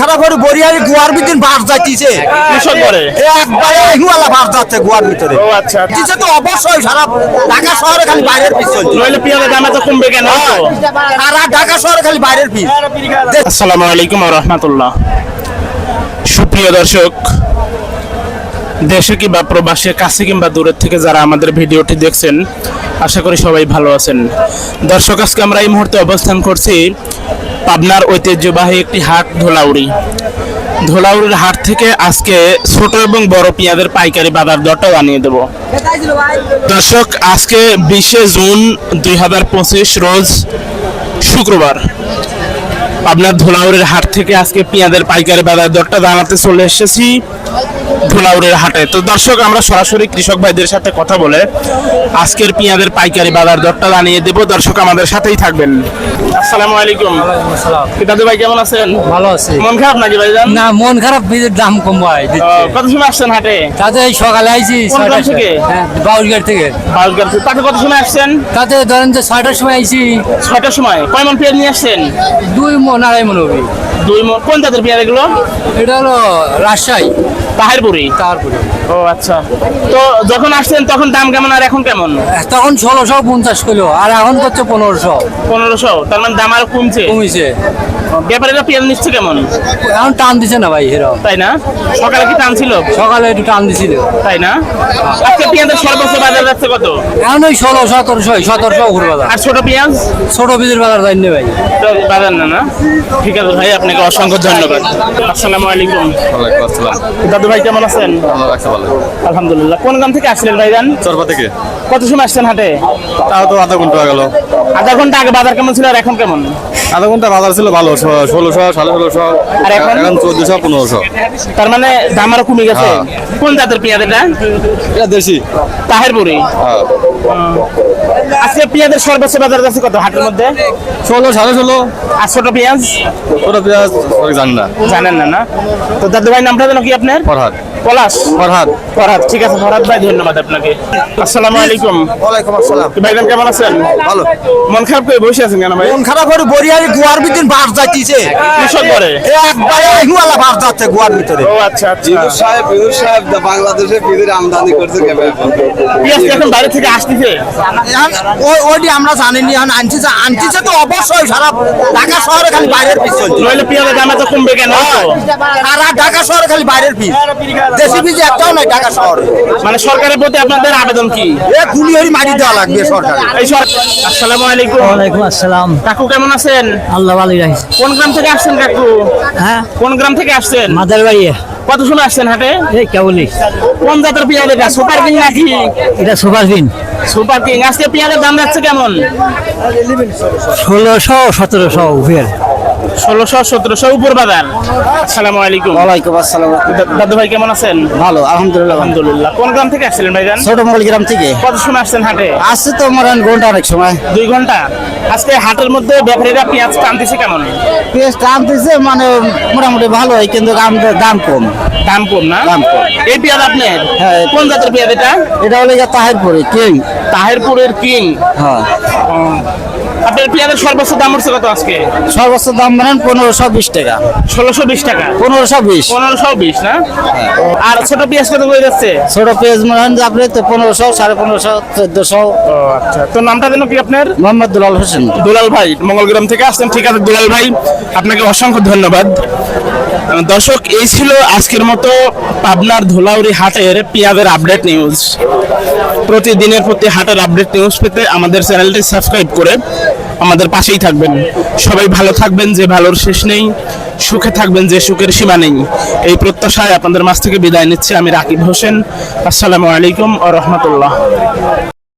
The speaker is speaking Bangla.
খারাপ করে বরিয়ারি গুয়ার ভিতরে বাস যাইতিছে। কৃষক করে একবারে হিওয়ালা বাস যাচ্ছে গুয়ার ভিতরে। ও আচ্ছা দিচ্ছে তো অবশ্যই সারা ঢাকা শহরে খালি বাইরের পিস চলছে। নইলে পেঁয়াজের দাম এত কমবে কেন? সারা ঢাকা শহরে খালি বাইরের পিস আসসালামু আলাইকুম রহমতুল্লাহ। সুপ্রিয় দর্শক দেশে কিংবা প্রবাসে কাছে কিংবা দূরের থেকে যারা আমাদের ভিডিওটি দেখছেন আশা করি সবাই ভালো আছেন। দর্শক আজকে আমরা এই মুহূর্তে অবস্থান করছি পাবনার ঐতিহ্যবাহী একটি হাট ধোলাউড়ি। ধোলাউড়ির হাট থেকে আজকে ছোট এবং বড় পেঁয়াজের পাইকারি বাজার দরটা বানিয়ে দেব। দর্শক, আজকে বিশে জুন দুই হাজার পঁচিশ, রোজ শুক্রবার। আপনার ধোলাউড়ির হাট থেকে আজকে পেঁয়াজের পাইকারি বাজার দরটা জানাতে চলে এসেছি। ধুলাউড়ের হাটে। তো দর্শক আমরা সরাসরি কৃষক ভাইদের সাথে কথা বলে আজকের পেঁয়াজের পাইকারি বাজার দরটা জানিয়ে দেব। দর্শক আমাদের সাথেই থাকবেন। আসসালামু আলাইকুম। দাদু ভাই কেমন আছেন? ভালো আছে। মন খারাপ নাকি ভাইজান? না মন খারাপ বীজের দাম কমায় ও, কত সময় আসছেন হাটে? তাতে সকালে আইছি থেকে? সময়। বাউলঘাট থেকে। তাতে কত সময় আসছেন? তাতে ধরেন যে ছয়টার সময় আইছি। ছয়টার সময়। কয় মন পেঁয়াজ নিয়ে আসছেন? দুই মন আড়াই মন হবে দুই মন। কোন জাতের পেঁয়াজ এগুলো? এটা হলো রাজশাহী। তাহেরপুরি? তারপরে ও আচ্ছা। তো যখন আসছেন তখন দাম কেমন আর এখন কেমন? তখন ষোলোশো পঞ্চাশ কিলো আর এখন করছে পনেরোশো। পনেরোশো। তার মানে দাম আরও কমছে? কমিছে। ব্যাপারীরা পেঁয়াজ নিচ্ছে কেমন? এখন টান দিছে না ভাই এরকম। তাই না? সকালে কি টান ছিল? সকালে একটু টান দিছিল। তাই না? আজকে পেঁয়াজের সর্বোচ্চ বাজার যাচ্ছে কত? এখন ওই ষোলো সতেরোশো সতেরোশো ঘুরে বাজার। আর ছোট পেঁয়াজ? ছোট বীজের বাজার যাই না ভাই। তো বাজার না না? ঠিক আছে ভাই আপনাকে অসংখ্য ধন্যবাদ। আসসালামু আলাইকুম। ওয়ালাইকুম আসসালাম। দাদু ভাই কেমন আছেন? আলহামদুলিল্লাহ। কোন গ্রাম থেকে আসলেন ভাইজান চরপা থেকে। কত সময় আসছেন হাটে? তাও তো আধা ঘণ্টা হয়ে গেল। আধা ঘণ্টা আগে বাজার কেমন ছিল আর এখন কেমন? আধা ঘণ্টা বাজার ছিল ভালো ষোলোশো সাড়ে ষোলোশো আর এখন? চোদ্দশো পনেরোশো। তার মানে দাম আরও কমে গেছে। হ্যাঁ। কোন জাতের পেঁয়াজ এটা? এটা দেশি। তাহেরপুরি। হ্যাঁ। আজকে পেঁয়াজের সর্বোচ্চ বাজার যাচ্ছে কত হাটের মধ্যে? ষোলো সাড়ে ষোলো। আর ছোট পেঁয়াজ? ওটা পেঁয়াজ সঠিক জানি না। জানেন না না? তো দাদু ভাই নামটা যেন কি আপনার? ফরহাদ। পলাশ। ফরহাদ। ফরহাদ ঠিক আছে ফরহাদ ভাই ধন্যবাদ আপনাকে। আসসালামু আলাইকুম। ওয়ালাইকুম আসসালাম। কি ভাইজান কেমন আছেন? ভালো। মন খারাপ করে বসে আছেন কেন ভাই? মন খারাপ করে বরিয়ারি গুয়ার ভিতরে বাস যাইতিছে। কৃষক করে একবারে হিওয়ালা বাস যাচ্ছে গুয়ার ভিতরে। ও আচ্ছা আচ্ছা। বিদুর সাহেব বিদুর সাহেব বাংলাদেশে বিদের আমদানি করছে কেমন? এখন বাইরে থেকে আসতেছে ওইটি আমরা জানিনি এখন আনতিছে আনতিছে তো অবশ্যই সারা ঢাকা শহরে খালি বাইরের পিস চলছে। নইলে পেঁয়াজের দাম এত কমবে কেন? সারা ঢাকা শহরে খালি বাইরের পিস দেশি পিস একটাও নাই ঢাকা শহরে। মানে সরকারের প্রতি আপনাদের আবেদন কি? এ গুলি হরি মারি দেওয়া লাগবে সরকার এই সর আসসালামু আলাইকুম। ওয়ালাইকুম আসসালাম। কাকু কেমন আছেন? আল্লাহ ভালোই রাখিস কোন গ্রাম থেকে আসছেন কাকু? হ্যাঁ? কোন গ্রাম থেকে আসছেন? মাদার বাড়ি কত সময় আসছেন হাটে? এই কেবলই। কোন জাতের পেঁয়াজ এটা সুপার কিং নাকি? এটা সুপার কিং। Super king. আজকে পেঁয়াজের দাম যাচ্ছে কেমন? ষোলোশো সতেরোশো ফের ষোলোশো সতেরোশো উপর বাজার। আসসালামু আলাইকুম। ওয়ালাইকুম আসসালাম। দাদু ভাই কেমন আছেন? ভালো আলহামদুলিল্লাহ আলহামদুলিল্লাহ। কোন গ্রাম থেকে আসছিলেন ভাইজান ছোট মঙ্গল গ্রাম থেকে। কত সময় আসছেন হাটে? আসছে তো মরান ঘণ্টা অনেক সময়। দুই ঘণ্টা? আজকে হাটের মধ্যে ব্যাপারীরা পেঁয়াজ টানতেছে কেমন? পেঁয়াজ দিছে মানে মোটামুটি ভালোই কিন্তু দাম কম। দাম কম না? দাম কম। এই পেঁয়াজ আপনার? হ্যাঁ। কোন জাতের পেঁয়াজ এটা? এটা হলে গিয়ে তাহেরপুরে কিং। তাহেরপুরের কিং। হ্যাঁ। আপনার পেঁয়াজের সর্বোচ্চ দাম উঠছে কত আজকে? সর্বোচ্চ দাম মানে পনেরোশো বিশ টাকা। ষোলোশো বিশ টাকা। পনেরোশো বিশ। পনেরোশো বিশ না? আর ছোট পেঁয়াজ কত করে যাচ্ছে? ছোট পেঁয়াজ মানে আপনি তো পনেরোশো সাড়ে পনেরোশো চোদ্দশো। আচ্ছা। তো নামটা যেন কি আপনার? মোহাম্মদ দুলাল হোসেন। দুলাল ভাই মঙ্গলগ্রাম থেকে আসছেন। ঠিক আছে দুলাল ভাই আপনাকে অসংখ্য ধন্যবাদ। দর্শক এই ছিল আজকের মতো পাবনার ধুলাউড়ি হাটের পেঁয়াজের আপডেট নিউজ। প্রতিদিনের প্রতি হাটের আপডেট নিউজ পেতে আমাদের চ্যানেলটি সাবস্ক্রাইব করে আমাদের পাশেই থাকবেন। সবাই ভালো থাকবেন, যে ভালোর শেষ নেই। সুখে থাকবেন, যে সুখের সীমা নেই। এই প্রত্যাশায় আপনাদের মাছ থেকে বিদায় নিচ্ছি। আমি রাকিব হোসেন। আসসালামু আলাইকুম ও রহমতুল্লাহ।